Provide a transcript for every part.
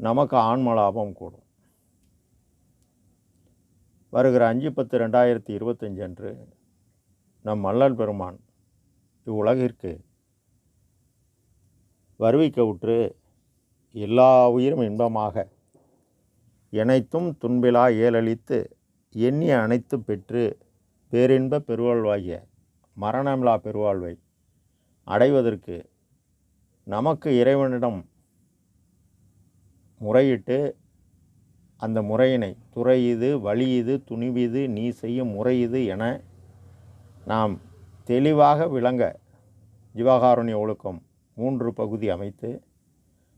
நமக்கு ஆன்ம லாபம் கூடும். வருகிற அஞ்சு பத்து ரெண்டாயிரத்தி இருபத்தஞ்சு அன்று நம் மல்லல் பெருமான் இவ்வுலகிற்கு வருவிக்க உற்று எல்லா உயிரும் இன்பமாக இணைத்தும் துன்பிலா ஏலளித்து எண்ணிய அனைத்து பெற்று பேரின்ப பெருவாழ்வாகிய மரணமிலா பெருவாழ்வை அடைவதற்கு நமக்கு இறைவனிடம் முறையிட்டு அந்த முறையினை துறை இது வழி இது துணிவிது நீ செய்யும் முறை இது என நாம் தெளிவாக விளங்க ஜீவகாருண்ய ஒழுக்கம் மூன்று பகுதி அமைத்து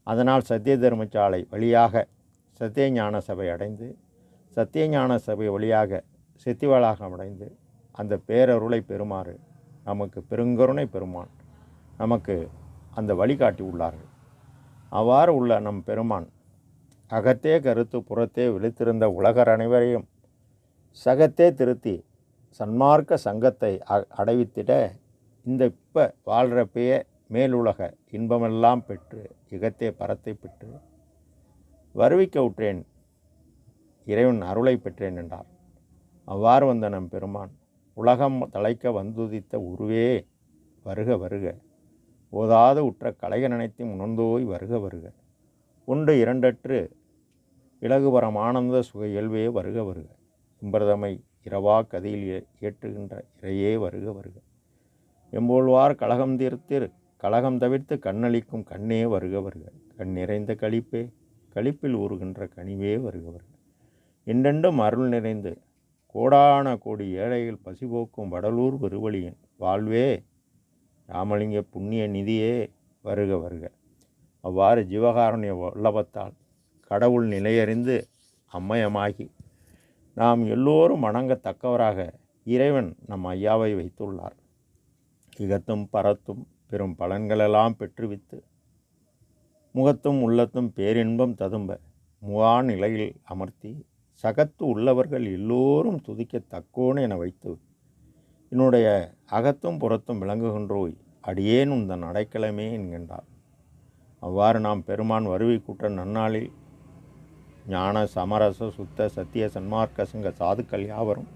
அதனால் சத்திய தர்மசாலை வழியாக சத்தியஞான சபை அடைந்து சத்தியஞான சபை வழியாக சித்திவளாகம் அடைந்து அந்த பேரருளை பெறுமாறு நமக்கு பெருங்கருணை பெருமான் நமக்கு அந்த வழிகாட்டி உள்ளார்கள். அவ்வாறு உள்ள நம் பெருமான் அகத்தே கருத்து புறத்தே விழித்திருந்த உலகர் அனைவரையும் சகத்தே திருத்தி சன்மார்க்க சங்கத்தை அ- அடைவித்திட இந்த இப்போ வாழ்கிறப்பையே மேலுலக இன்பமெல்லாம் பெற்று இகத்தே பரத்தை பெற்று வருவிக்க உற்றேன். இறைவன் அருளை பெற்றேன் என்றார். அவ்வாறு வந்த நம் பெருமான் உலகம் தலைக்க வந்துதித்த உருவே வருக வருக. ஓதாது உற்ற கலைக நினைத்தும் உணர்ந்தோய் வருக வருக. உண்டு இரண்டற்று இலகுபரம் ஆனந்த சுக இயல்பே வருக வருக. இம்பிரதமை இரவா கதையில் ஏ- ஏற்றுகின்ற இறையே வருக வருக. எம்போழ்வார் கலகம் தீர்த்திரு கலகம் தவிர்த்து கண்ணளிக்கும் கண்ணே வருக வருக. கண் நிறைந்த கழிப்பே கழிப்பில் ஊறுகின்ற கனிவே வருக வருக. இன்றெண்டும் அருள் நிறைந்து கோடான கோடி ஏழைகள் பசிபோக்கும் வடலூர் பெருவழியின் வாழ்வே ராமலிங்க புண்ணிய நிதியே வருக வருக. அவ்வாறு ஜீவகாருண்ய வல்லபத்தால் கடவுள் நிலையறிந்து அம்மயமாகி நாம் எல்லோரும் வணங்கத்தக்கவராக இறைவன் நம் ஐயாவை வைத்துள்ளார். இகத்தும் பரத்தும் பெரும் பலன்களெல்லாம் பெற்றுவித்து முகத்தும் உள்ளத்தும் பேரின்பம் ததும்ப முகா நிலையில் அமர்த்தி சகத்து உள்ளவர்கள் எல்லோரும் துதிக்கத்தக்கோன் என வைத்து என்னுடைய அகத்தும் புறத்தும் விளங்குகின்றோய் அடியேன் உந்தன் அடைக்கலமே என்கின்றார். அவ்வாறு நாம் பெருமான் வருவி கூட்ட நன்னாளில் ஞான சமரச சுத்த சத்திய சன்மார்க்க சங்க சாதுக்கள் யாவரும்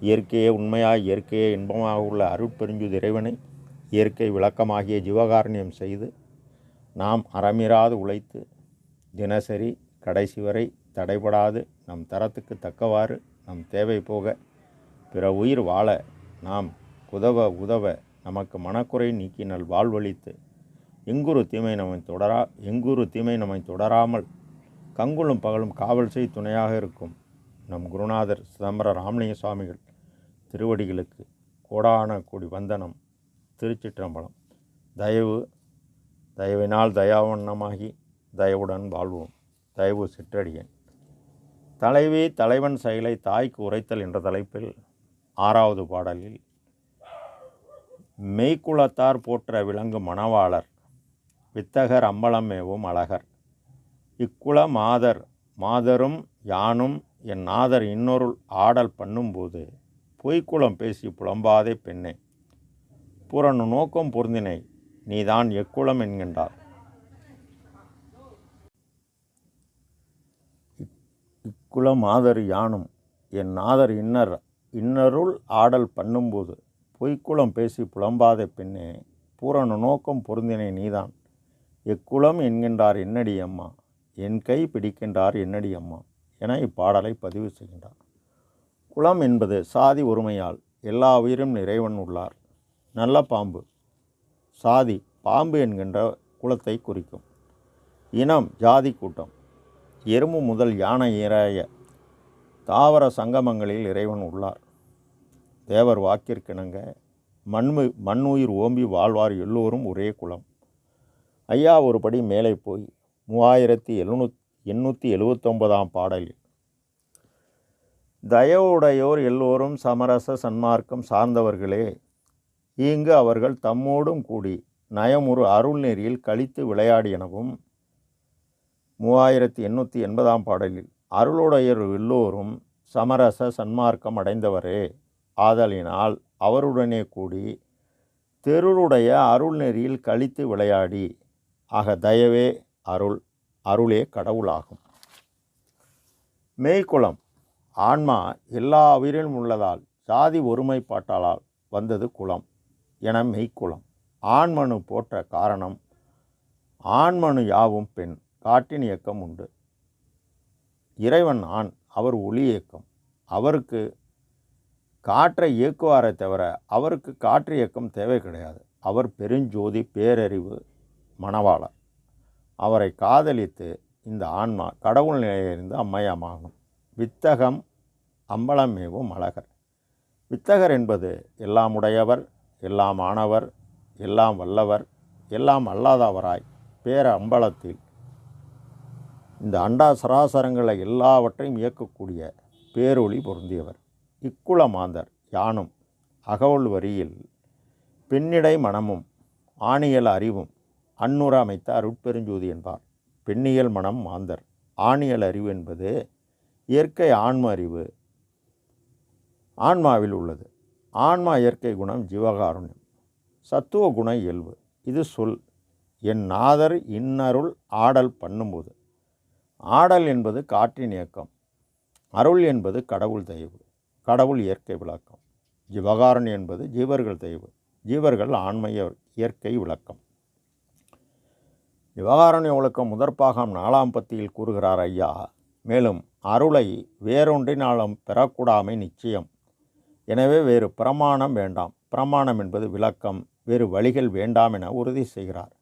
இயற்கையே உண்மையாக இயற்கையே இன்பமாக உள்ள அருட்பெருஞ்சு இறைவனை இயற்கை விளக்கமாகிய ஜீவகாரணியம் செய்து நாம் அறமிராது உழைத்து தினசரி கடைசி வரை தடைபடாது நம் தரத்துக்கு தக்கவாறு நம் தேவை போக பிற உயிர் வாழ நாம் உதவ உதவ நமக்கு மனக்குறை நீக்கி நல் வாழ்வழித்து எங்குரு தீமை நம்மை தொடரா எங்குரு தீமை நம்மை தொடராமல் கங்குளும் பகலும் காவல் செய் துணையாக இருக்கும் நம் குருநாதர் சிதம்பர ராமலிங்க சுவாமிகள் திருவடிகளுக்கு கோடான கூடி வந்தனம் திருச்சிற்றம்பலம். தயவு தயவினால் தயாவண்ணமாகி தயவுடன் வாழ்வோம். தயவு சிற்றடியன். தலைவி தலைவன் செயலை தாய்க்கு உரைத்தல் என்ற தலைப்பில் ஆறாவது பாடலில் மெய்க்குலத்தார் போற்ற விளங்கும் மணவாளர் வித்தகர் அம்பலமேவும் அழகர். இக்குல மாதர் மாதரும் யானும் என் நாதர் இன்னொருள் ஆடல் பண்ணும்போது பொய்க்குளம் பேசி புலம்பாதே பெண்ணே. புறனு நோக்கம் பொருந்தினை நீதான் எக்குலம் என்கின்றார். இக்குல மாதர் யானும் என் நாதர் இன்னர் இன்னருள் ஆடல் பண்ணும்போது பொய்க்குளம் பேசி புலம்பாத பெண்ணே. பூரண நோக்கம் பொருந்தினை நீதான் எக்குலம் என்கின்றார் என்னடி அம்மா? என் கை பிடிக்கின்றார் என்னடி அம்மா? என இப்பாடலை பதிவு செய்கின்றார். குலம் என்பது சாதி ஒருமையால் எல்லா உயிரும் இறைவன் உள்ளார். நல்ல பாம்பு. சாதி பாம்பு என்கின்ற குலத்தை குறிக்கும். இனம் ஜாதி கூட்டம். எறும்பு முதல் யானை இறைய தாவர சங்கமங்களில் இறைவன் உள்ளார். தேவர் வாக்கிற்கிணங்க மண்மு மண்ணுயிர் ஓம்பி வாழ்வார் எல்லோரும் ஒரே குலம். ஐயா ஒருபடி மேலே போய் மூவாயிரத்தி எழுநூத் எண்ணூற்றி எழுவத்தொன்பதாம் பாடலில் தயவுடையோர் எல்லோரும் சமரச சன்மார்க்கம் சார்ந்தவர்களே இங்கு அவர்கள் தம்மோடும் கூடி நயமுறு அருள் நெறியில் கழித்து விளையாடியனவும் மூவாயிரத்தி எண்ணூற்றி எண்பதாம் பாடலில் அருளுடையர் எல்லோரும் சமரச சன்மார்க்கம் அடைந்தவரே ஆதலினால் அவருடனே கூடி தெருளுடைய அருள் நெறியில் கழித்து விளையாடி ஆக தயவே அருள் அருளே கடவுளாகும். மெய்க்குளம் ஆன்மா எல்லா உயிரிலும் உள்ளதால் ஜாதி ஒருமைப்பாட்டாளால் வந்தது குலம் என மெய்க்குலம் ஆண்மனு போற்ற காரணம் ஆண்மனு யாவும் பெண் காட்டின் இயக்கம் உண்டு. இறைவன் ஆண் அவர் ஒளி இயக்கம். அவருக்கு காற்றை இயக்குவாரே தவிர அவருக்கு காற்று இயக்கம் தேவை கிடையாது. அவர் பெருஞ்சோதி பேரறிவு மணவாளர். அவரை காதலித்து இந்த ஆன்மா கடவுள் நிலையிலிருந்து அம்மையமாகும். வித்தகம் அம்பலமேவும் அழகர். வித்தகர் என்பது எல்லாம் உடையவர் எல்லாம் ஆனவர் எல்லாம் வல்லவர் எல்லாம் அல்லாதவராய் பேர அம்பலத்தில். இந்த அண்டா சராசரங்களை எல்லாவற்றையும் இயக்கக்கூடிய பேரொளி பொருந்தியவர். இக்குல மாந்தர் யானும் அகவுள் வரியில் பெண்ணிடை மனமும் ஆணியல் அறிவும் அன்னுற அமைத்த அருட்பெருஞ்சோதி என்பார். பெண்ணியல் மனம் மாந்தர். ஆணியல் அறிவு என்பது இயற்கை ஆன்ம அறிவு. ஆன்மாவில் உள்ளது. ஆன்மா இயற்கை குணம் ஜீவகாருண்யம். சத்துவ குண இயல்பு. இது சொல். என் நாதர் இன்னருள் ஆடல் பண்ணும்போது. ஆடல் என்பது காற்றின் இயக்கம். அருள் என்பது கடவுள் தயவு. கடவுள் இயற்கை விளக்கம். ஜீவகாருண்யம் என்பது ஜீவர்கள் தயவு. ஜீவர்கள் ஆன்மைய இயற்கை விளக்கம். விவகாரண்ய ஒழுக்கம் முதற்பாகம் நாலாம் பத்தியில் கூறுகிறார் ஐயா. மேலும் அருளை வேறொன்றினாலும் பெறக்கூடாமை நிச்சயம். எனவே வேறு பிரமாணம் வேண்டாம். பிரமாணம் என்பது விளக்கம். வேறு வழிகள் வேண்டாம் என உறுதி செய்கிறார்.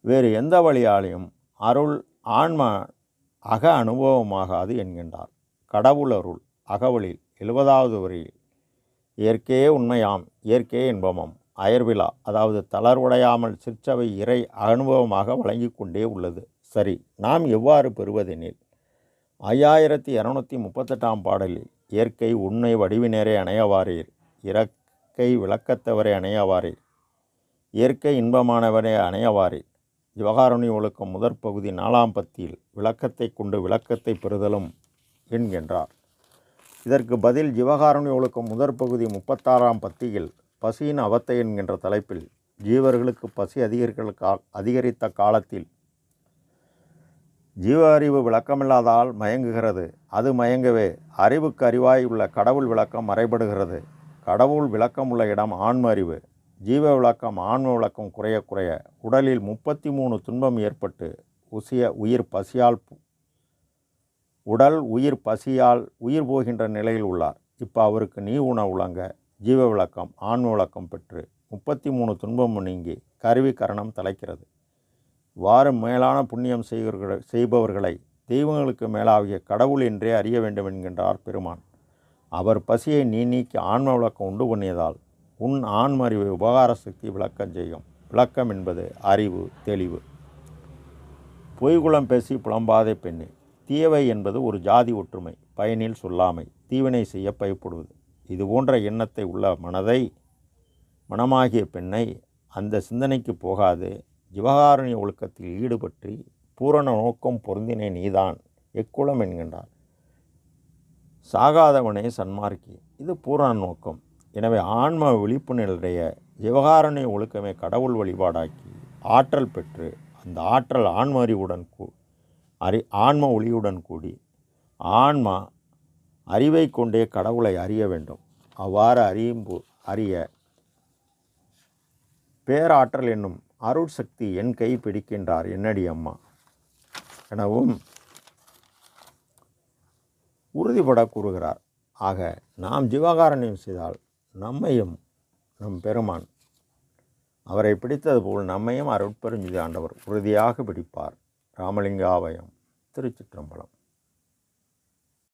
வேறு எந்த வழியாலையும் அருள் ஆன்ம அக அனுபவமாகாது என்கின்றார். கடவுள் அருள் அகவலில் எழுபதாவது வரியில் இயற்கையே உண்மையாம் இயற்கையே இன்பமாம். அயர்விழா அதாவது தளர்வுடையாமல் சிற்சபை இறை அனுபவமாக வழங்கி கொண்டே உள்ளது. சரி நாம் எவ்வாறு பெறுவதெனில் ஐயாயிரத்தி இரநூத்தி முப்பத்தெட்டாம் பாடலில் இயற்கை உண்மை வடிவினரே அணையவாரீர் இறக்கை விளக்கத்தவரை அணையவாரீர் இயற்கை இன்பமானவரே அணையவாரீர் விவகாரணி ஒழுக்கம் முதற் பகுதி நாலாம் பத்தியில் விளக்கத்தை கொண்டு விளக்கத்தை பெறுதலும் என்கின்றார். இதற்கு பதில் ஜீவகாருண்ய ஒழுக்கம் முதற் பகுதி முப்பத்தாறாம் பத்தியில் பசியின் அவத்தை என்கின்ற தலைப்பில் ஜீவர்களுக்கு பசி அதிகரிக்க கா- அதிகரித்த காலத்தில் ஜீவ அறிவு விளக்கமில்லாதால் மயங்குகிறது. அது மயங்கவே அறிவுக்கு அறிவாய் உள்ள கடவுள் விளக்கம் மறைபடுகிறது. கடவுள் விளக்கம் உள்ள இடம் ஆன்ம அறிவு ஜீவ விளக்கம் ஆன்ம விளக்கம் குறைய குறைய உடலில் முப்பத்தி மூணு துன்பம் ஏற்பட்டு உசிய உயிர் பசியால் உடல் உயிர் பசியால் உயிர் போகின்ற நிலையில் உள்ளார். இப்போ அவருக்கு நீ உணவு ஜீவ விளக்கம் ஆன்ம விளக்கம் பெற்று முப்பத்தி மூணு துன்பம் நீங்கி கருவி கரணம் தலைக்கிறது. வாறு மேலான புண்ணியம் செய்கிறவர்களை செய்பவர்களை தெய்வங்களுக்கு மேலாகிய கடவுள் என்றே அறிய வேண்டும் என்கின்றார் பெருமான். அவர் பசியை நீ நீக்கி ஆன்ம விளக்கம் உண்டு பண்ணியதால் உன் ஆன்மறிவை உபகார சக்தி விளக்கம் செய்யும். விளக்கம் என்பது அறிவு தெளிவு. பொய்குளம் பேசி புலம்பாதே பெண்ணே தீயவை என்பது ஒரு ஜாதி ஒற்றுமை பயனில் சொல்லாமை தீவினை செய்ய பயப்படுவது. இது போன்ற எண்ணத்தை உள்ள மனதை மனமாகிய பெண்ணை அந்த சிந்தனைக்கு போகாது. ஜிவகாருண்ய ஒழுக்கத்தில் ஈடுபட்டு பூரண நோக்கம் பொருந்தினே நீதான் எக்குளம் என்கின்றார். சாகாதவனே சன்மார்க்கி இது பூரண நோக்கம். எனவே ஆன்ம விழிப்பு நிலைய ஜிவகாரண்ய ஒழுக்கமே கடவுள் வழிபாடாக்கி ஆற்றல் பெற்று அந்த ஆற்றல் ஆன்ம அறிவுடன் கூ அறி ஆன்ம ஒளியுடன் கூடி ஆன்மா அறிவை கொண்டே கடவுளை அறிய வேண்டும். அவ்வாறு அறியும் அறிய பேராற்றல் என்னும் அருள் சக்தி என் கை பிடிக்கின்றார். என்னடி அம்மா? எனவும் உறுதிபட கூறுகிறார். ஆக நாம் ஜீவகாரண்யம் செய்தால் நம்மையும் நம் பெருமான் அவரை பிடித்தது போல் நம்மையும் அருட்பெருஞ்சிதி ஆண்டவர் உறுதியாக பிடிப்பார். ராமலிங்காவயம் திருச்சிற்றம்பலம்.